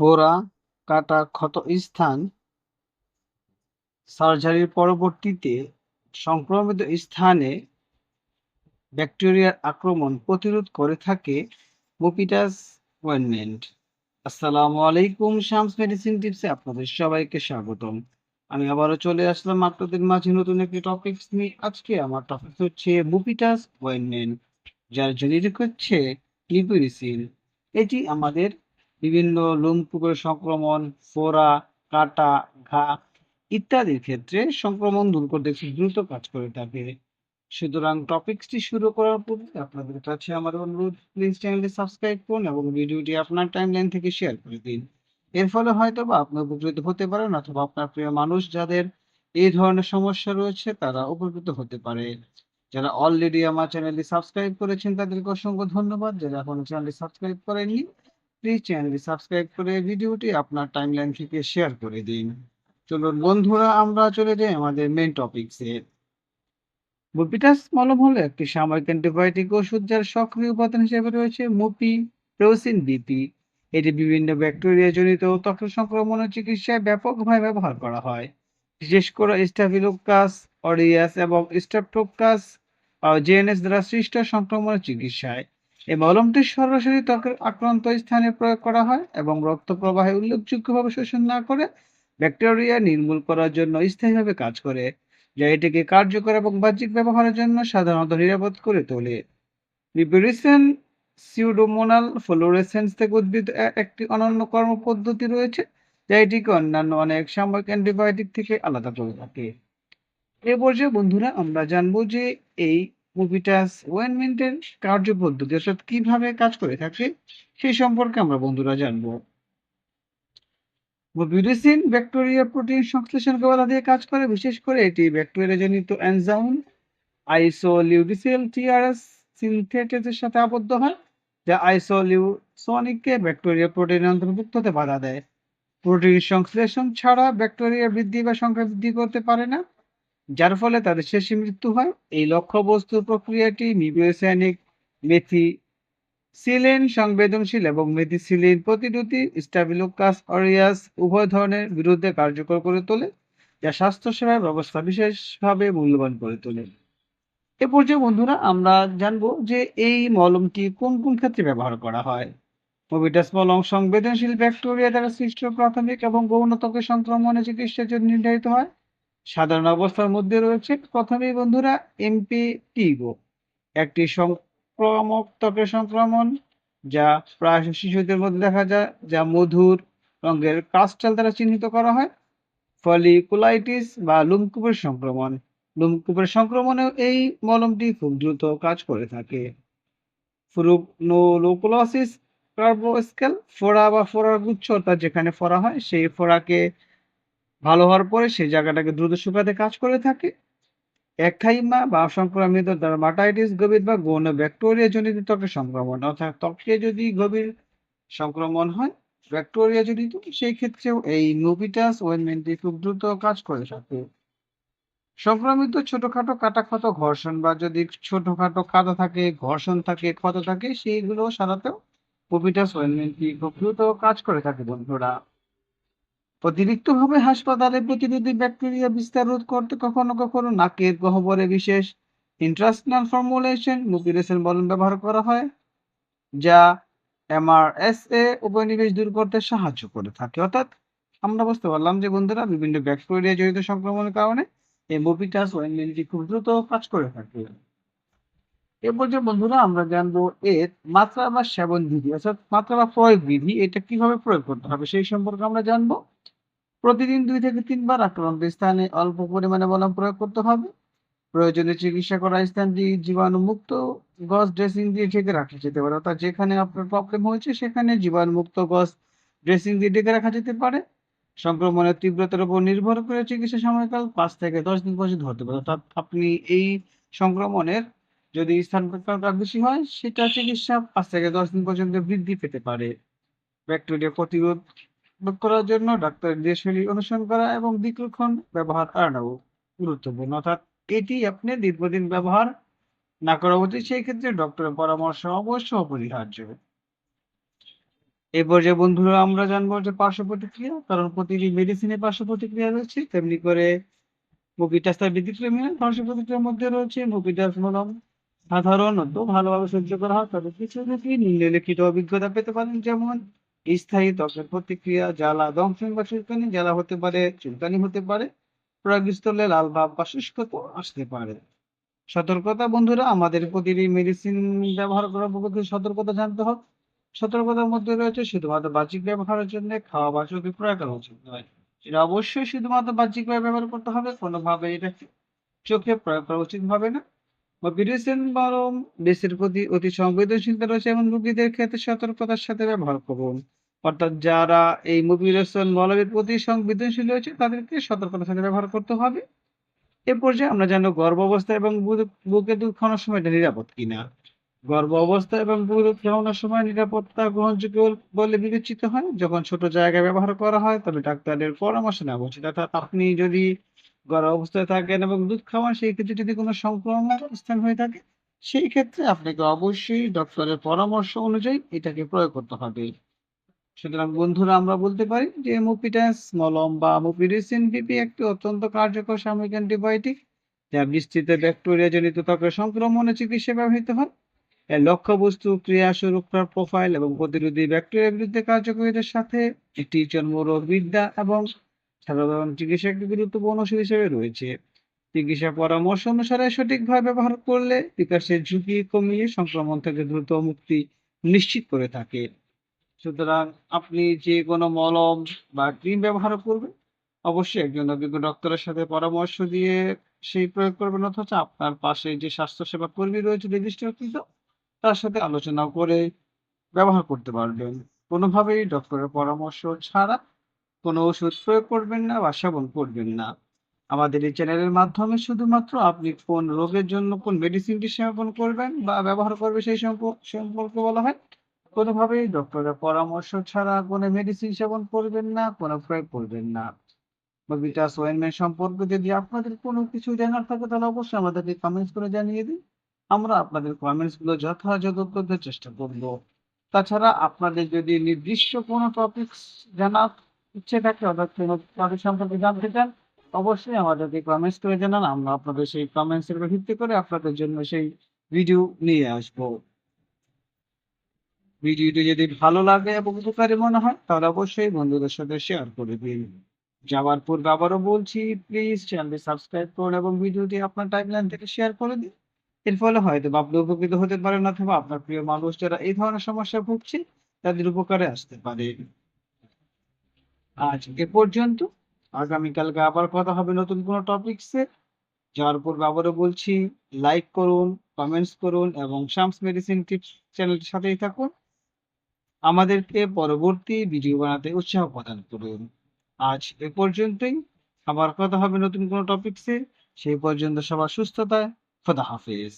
ফোড়া, কাটা, ক্ষত স্থান সার্জারির পরবর্তীতে সংক্রমিত স্থানে ব্যাকটেরিয়ার আক্রমণ প্রতিরোধ করে থাকে মোপিটাস অয়েনমেন্ট আসসালামু আলাইকুম শামস মেডিসিন টিপসে আপনাদের সবাইকে স্বাগতম। আমি আবারও চলে আসলাম আপনাদের মাঝে নতুন একটি টপিকস নিয়ে। আজকে আমার টপিক হচ্ছে মুপিটাস ওয়েনমেন্ট যার জেনেরিক হচ্ছে লিপিরিসিন এটি আমাদের বিভিন্ন লোমকূপের সংক্রমণ, ফোড়া, কাটা, ঘা ইত্যাদির ক্ষেত্রে সংক্রমণ দূর করতে দ্রুত কাজ করে থাকে। সুতরাং টপিকসটি শুরু করার পূর্বে আপনাদের কাছে আমার অনুরোধ প্লিজ চ্যানেলটি সাবস্ক্রাইব করুন এবং ভিডিওটি আপনার টাইমলাইন থেকে শেয়ার করে দিন। এর ফলে হয়তো বা আপনি উপকৃত হতে পারেন অথবা আপনার প্রিয় মানুষ যাদের এই ধরনের সমস্যা রয়েছে তারা উপকৃত হতে পারে। যারা অলরেডি আমার চ্যানেলটি সাবস্ক্রাইব করেছেন তাদেরকে অসংখ্য ধন্যবাদ। যারা এখনও চ্যানেলটি সাবস্ক্রাইব করেননি প্লিজ চ্যানেলটি সাবস্ক্রাইব করে ভিডিওটি আপনার টাইমলাইন থেকে শেয়ার করে দিন। চলুন বন্ধুরা, আমরা চলে যাই আমাদের মেন টপিকসে মুপিটাস মলম হলো একটি সাময়িক অ্যান্টিবায়োটিক ওষুধ যার সক্রিয় উপাদান হিসেবে রয়েছে মুপি প্রোসিন বিপি এটি বিভিন্ন ব্যাকটেরিয়া জনিত ত্বক সংক্রমণের চিকিৎসায় ব্যাপকভাবে ব্যবহার করা হয়। বিশেষ করে স্টাফিলোকাস অরিয়াস এবং স্ট্রেপ্টোকাস জেএনএস দ্বারা সৃষ্ট সংক্রমণের চিকিৎসায়। এই মলমটি সরাসরি ত্বকের আক্রান্ত স্থানে প্রয়োগ করা হয় এবং রক্ত প্রবাহে উল্লেখযোগ্যভাবে শোষণ না করে ব্যাকটেরিয়া নির্মূল করার জন্য স্থায়ীভাবে কাজ করে, যা এটিকে কার্যকর এবং বাহ্যিক ব্যবহারের জন্য সাধারণত নিরাপদ করে তোলে। লিপেরিসেন সিউডোমোনাল ফ্লোরেসেন্স থেকে উদ্ভিদ একটি অনন্য কর্ম পদ্ধতি রয়েছে, যা এটিকে অন্যান্য অনেক সাময়িক অ্যান্টিবায়োটিক থেকে আলাদা করে থাকে এ পর্যায়ে বন্ধুরা আমরা জানব যে এই মুভিটাস ওয়েনমেন্টের কার্যপদ্ধতি, অর্থাৎ কীভাবে কাজ করে থাকে সেই সম্পর্কে আমরা বন্ধুরা জানব। ব্যাকটেরিয়া প্রোটিন সংশ্লেষণকে বাধা দিয়ে কাজ করে, বিশেষ করে এটি টিআরএস সাথে আবদ্ধ হয়, যা আইসোলিউসনিককে ব্যাকটেরিয়া প্রোটিন অন্তর্ভুক্ত হতে বাধা দেয়। প্রোটিন সংশ্লেষণ ছাড়া ব্যাকটেরিয়া বৃদ্ধি বা সংখ্যা বৃদ্ধি করতে পারে না। যার ফলে তাদের শেষে মৃত্যু হয়। এই লক্ষ্যবস্তু প্রক্রিয়াটি মিবিওসাইনিক মেথি সিলিন সংবেদনশীল এবং মেথিসিলিন প্রতিরোধী স্টাবিলোকাস অরিয়াস উভয় ধরনের বিরুদ্ধে কার্যকর করে তোলে, যা স্বাস্থ্যসেবা ব্যবস্থা বিশেষভাবে মূল্যবান করে তোলে। এ পর্যায়ে বন্ধুরা আমরা জানব যে এই মলমটি কোন কোন ক্ষেত্রে ব্যবহার করা হয়। মোবিটাস মলম সংবেদনশীল ব্যাকটেরিয়া দ্বারা সৃষ্ট প্রাথমিক এবং গৌণ সংক্রমণের চিকিৎসার জন্য নির্ধারিত হয়। সাধারণ অবস্থার মধ্যে রয়েছে। প্রথমেই বন্ধুরা এমপি টিগো একটি সংক্রামক ত্বকের সংক্রমণ যা প্রায় শিশুদের মধ্যে দেখা যায়, যা মধুর রঙের কাস্টাল দ্বারা চিহ্নিত করা হয়। ফলিকুলাইটিস বা লুমকুপের সংক্রমণ। লুমকুপের সংক্রমণেও এই মলমটি খুব দ্রুত কাজ করে থাকে। ফুরুকনোলোকুলোসিস, কার্বোস্কেল, ফোড়া বা ফোড়ার গুচ্ছ, অর্থাৎ যেখানে ফোড়া হয়, সেই ফোড়াকে ভালো হওয়ার পরে সেই জায়গাটাকে দ্রুত শুকাতে কাজ করে থাকে। একথাইমা বা সংক্রামিত ডার্মাটাইটিস গভীর বা গৌণ ব্যাকটেরিয়া জনিত ত্বকের সংক্রমণ, অর্থাৎ ত্বকে যদি গভীর সংক্রমণ হয় ব্যাকটেরিয়া জনিত, সেই ক্ষেত্রেও এই মুভিটাস ওয়েনমেন্টটি খুব দ্রুত কাজ করে থাকে। সংক্রমিত ছোটখাটো কাটা ক্ষত ঘর্ষণ বা যদি ছোটখাটো কাদা থাকে, ঘর্ষণ থাকে, ক্ষত থাকে, সেইগুলো সারাতেও মুভিটাস ওয়েনমেন্টটি খুব দ্রুত কাজ করে থাকে বন্ধুরা। অতিরিক্তভাবে হাসপাতালে প্রতিরোধী ব্যাকটেরিয়া বিস্তার রোধ করতে কখনো কখনো নাকের গহ্বরে বিশেষ ইন্ট্রাস্টনাল ফর্মুলেশন মুপিরেশন বলন ব্যবহার করা হয়, যা এমআরএসএ উপনিবেশ দূর করতে সাহায্য করে থাকে। অর্থাৎ আমরা বুঝতে পারলাম যে বন্ধুরা, বিভিন্ন ব্যাকটেরিয়া জড়িত সংক্রমণের কারণে এই মোপিটাস ওয়েনমেন্টটি খুব দ্রুত কাজ করে থাকে। এরপর যে বন্ধুরা, আমরা জানব এর মাত্রা বা সেবন বিধি, অর্থাৎ মাত্রা বা প্রয়োগ বিধি, এটা কীভাবে প্রয়োগ করতে হবে সেই সম্পর্কে আমরা জানব। প্রতিদিন দুই থেকে তিনবার আক্রান্ত। স্থানে অল্প পরিমাণে মলম প্রয়োগ করতে হবে। প্রয়োজনে চিকিৎসা করা স্থানটি জীবাণুমুক্ত গজ ড্রেসিং দিয়ে ঢেকে রাখা যেতে পারে। অর্থাৎ যেখানে আপনার প্রবলেম হয়েছে, সেখানে জীবাণুমুক্ত গজ ড্রেসিং দিয়ে ঢেকে রাখা যেতে পারে। সংক্রমণের তীব্রতার উপর নির্ভর করে চিকিৎসা সময়কাল পাঁচ থেকে দশ দিন পর্যন্ত হতে পারে। অর্থাৎ আপনি এই সংক্রমণের যদি স্থান বেশি হয়, সেটা চিকিৎসা পাঁচ থেকে দশ দিন পর্যন্ত বৃদ্ধি পেতে পারে। ব্যাকটেরিয়া প্রতিরোধ রোধ করার জন্য ডাক্তার যে শৈলী অনুসরণ করা এবং বিকলক্ষণ ব্যবহার এড়ানো গুরুত্বপূর্ণ। অর্থাৎ এটি আপনি দীর্ঘদিন ব্যবহার না করা উচিত সেই ক্ষেত্রে ডক্টরের পরামর্শ অবশ্য অপরিহার্য। এই পর্যায়ে বন্ধুরা, আমরা জানব যে পার্শ্ব প্রতিক্রিয়া, কারণ প্রতিটি মেডিসিনের পার্শ্ব প্রতিক্রিয়া রয়েছে, তেমনি করে মুভিটাস তার ব্যতিক্রমী নয় পার্শ্ব প্রতিক্রিয়ার মধ্যে রয়েছে মুভিটাস মলম। সাধারণত ভালোভাবে সহ্য করা হয়, তবে কিছু রোগী নিম্নলিখিত অভিজ্ঞতা পেতে পারেন, যেমন স্থায়ী ত্বকের প্রতিক্রিয়া, জ্বালা, দংশন বা চুলকানি, জ্বালা হতে পারে, চুলকানি হতে পারে, প্রয়োগস্থলে লাল ভাব বা শুষ্কতা আসতে পারে। সতর্কতা বন্ধুরা, আমাদের প্রতিটি মেডিসিন ব্যবহার করার পূর্বে সতর্কতা জানতে হবে। সতর্কতার মধ্যে রয়েছে শুধুমাত্র বাহ্যিক ব্যবহারের জন্য খাওয়া বা চোখে প্রয়োগ করা উচিত নয়। এটা অবশ্যই শুধুমাত্র বাহ্যিকভাবে ব্যবহার করতে হবে, কোনোভাবে এটা চোখে প্রয়োগ করা উচিত হবে না। বা মেডিসিন বরং দেশের প্রতি অতি সংবেদনশীলতা রয়েছে এমন রোগীদের ক্ষেত্রে সতর্কতার সাথে ব্যবহার করুন। অর্থাৎ যারা এই মোবিলেশন মলমের প্রতি সংবেদনশীল রয়েছে, তাদেরকে সতর্কতার সাথে ব্যবহার করতে হবে। এ পর্যায়ে আমরা জানব গর্ভ অবস্থা এবং বুধ- বুকে দুধ খাওয়ানোর সময় এটা নিরাপদ কিনা। গর্ভ অবস্থা এবং বুকে দুধ খাওয়ানোর সময় নিরাপত্তা গ্রহণযোগ্য বলে বিবেচিত হয়। যখন ছোট জায়গায় ব্যবহার করা হয়, তবে ডাক্তারের পরামর্শ নেওয়া উচিত। অর্থাৎ আপনি যদি গর্ভ অবস্থায় থাকেন এবং দুধ খাওয়ান সেই ক্ষেত্রে যদি কোনো সংক্রমণ স্থান হয়ে থাকে, সেই ক্ষেত্রে আপনাকে অবশ্যই ডক্টরের পরামর্শ অনুযায়ী এটাকে প্রয়োগ করতে হবে। সুতরাং বন্ধুরা, আমরা বলতে পারি যে মুপিটাস মলম বা মুপিরিসিন বিপি একটি অত্যন্ত কার্যকর সাময়িক অ্যান্টিবায়োটিক যা বিস্তৃত ব্যাকটেরিয়া জনিত ত্বকের সংক্রমণে চিকিৎসা ব্যবহৃত হয়। এর লক্ষ্যবস্তু, ক্রিয়া সুরক্ষার প্রোফাইল এবং প্রতিরোধী ব্যাকটেরিয়ার বিরুদ্ধে কার্যকরিতার সাথে একটি চর্মরোগ বিদ্যা এবং সাধারণ চিকিৎসা একটি গুরুত্বপূর্ণ ওষুধ হিসেবে রয়েছে। চিকিৎসা পরামর্শ অনুসারে সঠিকভাবে ব্যবহার করলে বিকাশের ঝুঁকি কমিয়ে সংক্রমণ থেকে দ্রুত মুক্তি নিশ্চিত করে থাকে। সুতরাং আপনি যে কোনো মলম বা ক্রিম ব্যবহার করবেন, অবশ্যই একজন অভিজ্ঞ ডক্টরের সাথে পরামর্শ দিয়ে সেই প্রয়োগ করবেন, অথচ আপনার পাশে যে স্বাস্থ্যসেবা কর্মী রয়েছে নির্দিষ্টকৃত তার সাথে আলোচনা করে ব্যবহার করতে পারবেন। কোনোভাবেই ডক্টরের পরামর্শ ছাড়া কোনো ওষুধ প্রয়োগ করবেন না বা সেবন করবেন না। আমাদের এই চ্যানেলের মাধ্যমে শুধুমাত্র আপনি কোন রোগের জন্য কোন মেডিসিনটি সেবন করবেন বা ব্যবহার করবে সেই সম্প- সম্পর্কে বলা হয়, কোনোভাবেই ডক্টরের পরামর্শ ছাড়া কোনো মেডিসিন সেবন করবেন না, কোনো প্রয়োগ করবেন না। মোবিটাস ওয়েনমেন্ট সম্পর্কে যদি আপনাদের কোনো কিছু জানার থাকে, তাহলে অবশ্যই আমাদেরকে কমেন্টস করে জানিয়ে দিন। আমরা আপনাদের কমেন্টসগুলো যথাযথ করতে চেষ্টা করব। তাছাড়া আপনাদের যদি নির্দিষ্ট কোনো টপিকস জানার ইচ্ছে অর্থাৎ কোনো সম্পর্কে জানতে চান, অবশ্যই আমাদেরকে কমেন্টস করে জানান, আমরা আপনাদের সেই কমেন্টস এর উপর ভিত্তি করে আপনাদের জন্য সেই ভিডিও নিয়ে আসব। ভিডিওটি যদি ভালো লাগে এবং উপকারী মনে হয়, তাহলে অবশ্যই বন্ধুদের সাথে শেয়ার করে দিন। যাওয়ার পূর্বে আবারও বলছি প্লিজ চ্যানেলটি সাবস্ক্রাইব করুন এবং ভিডিওটি আপনার টাইমলাইন থেকে শেয়ার করে দিন। এর ফলে হয়তো আপনি উপকৃত হতে পারেন অথবা আপনার প্রিয় মানুষ যারা এই ধরনের সমস্যা ভুগছে তাদের উপকারে আসতে পারে। আজ এ পর্যন্ত। আগামীকালকে আবার কথা হবে নতুন কোনো টপিকসে যাওয়ার পূর্বে আবারও বলছি লাইক করুন কমেন্টস করুন এবং শামস মেডিসিন টিপস চ্যানেলটির সাথেই থাকুন। আমাদেরকে পরবর্তী ভিডিও বানাতে উৎসাহ প্রদান করুন। আজ এ পর্যন্তই। আবার কথা হবে নতুন কোনো টপিকসে সেই পর্যন্ত সবার সুস্থতায়। খোদা হাফেজ।